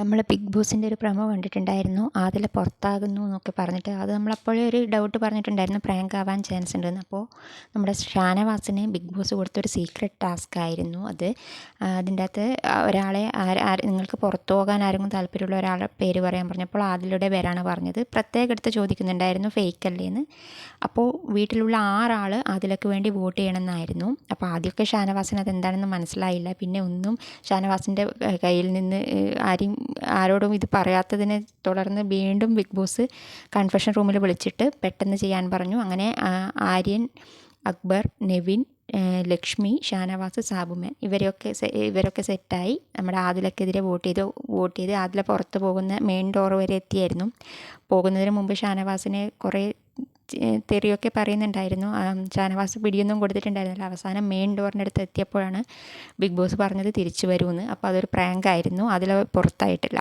നമ്മൾ ബിഗ് ബോസിന്റെ ഒരു പ്രൊമോ കണ്ടിട്ടുണ്ടായിരുന്നു. ആദില പുറത്താകുന്നു എന്നൊക്കെ പറഞ്ഞിട്ട് അത് നമ്മളപ്പോഴേ ഒരു ഡൗട്ട് പറഞ്ഞിട്ടുണ്ടായിരുന്നു. പ്രാങ്ക് ആവാൻ ചാൻസ് ഉണ്ടെന്ന്. അപ്പോൾ നമ്മുടെ ഷാനവാസിന് ബിഗ് ബോസ് കൊടുത്തൊരു സീക്രട്ട് ടാസ്ക് ആയിരുന്നു അത്. അതിന്റെ അകത്ത് ഒരാളെ നിങ്ങൾക്ക് പുറത്തു പോകാൻ ആരെങ്കിലും താല്പര്യമുള്ള ഒരാളെ പേര് പറയാൻ പറഞ്ഞപ്പോൾ ആദിലയുടെ പേരാണ് പറഞ്ഞത്. പ്രത്യേകം എടുത്ത് ചോദിക്കുന്നുണ്ടായിരുന്നു ഫേക്ക് അല്ലേ എന്ന് അപ്പോൾ വീട്ടിലുള്ള ആറാൾ ആദിലക്ക് വേണ്ടി വോട്ട് ചെയ്യണമെന്നായിരുന്നു. അപ്പോൾ ആദ്യമൊക്കെ ഷാനവാസിന് അതെന്താണെന്ന് മനസ്സിലായില്ല. പിന്നെ ഒന്നും ഷാനവാസിന്റെ കയ്യിൽ നിന്ന് ആരെയും ആരോടും ഇത് പറയാത്തതിനെ തുടർന്ന് വീണ്ടും ബിഗ് ബോസ് കൺഫെഷൻ റൂമിൽ വിളിച്ചിട്ട് പെട്ടെന്ന് ചെയ്യാൻ പറഞ്ഞു. അങ്ങനെ ആര്യൻ അക്ബർ നെവിൻ ലക്ഷ്മി ഷാനവാസ് സാബുമൻ ഇവരെയൊക്കെ ഇവരൊക്കെ സെറ്റായി. നമ്മുടെ ആദിലക്കെതിരെ വോട്ട് ചെയ്ത് വോട്ട് ചെയ്ത് ആദില പുറത്ത് പോകുന്ന മെയിൻ ഡോർ വരെ എത്തിയായിരുന്നു. പോകുന്നതിന് മുമ്പ് ഷാനവാസിനെ കുറേ തെറിയൊക്കെ പറയുന്നുണ്ടായിരുന്നു. ഷാനവാസ് പിടിയൊന്നും കൊടുത്തിട്ടുണ്ടായിരുന്നില്ല. അവസാനം മെയിൻ ഡോറിന്റെ അടുത്ത് എത്തിയപ്പോഴാണ് ബിഗ് ബോസ് പറഞ്ഞത് തിരിച്ചു വരുമെന്ന്. അപ്പോൾ അതൊരു പ്രാങ്ക് ആയിരുന്നു. അതിൽ പുറത്തായിട്ടില്ല.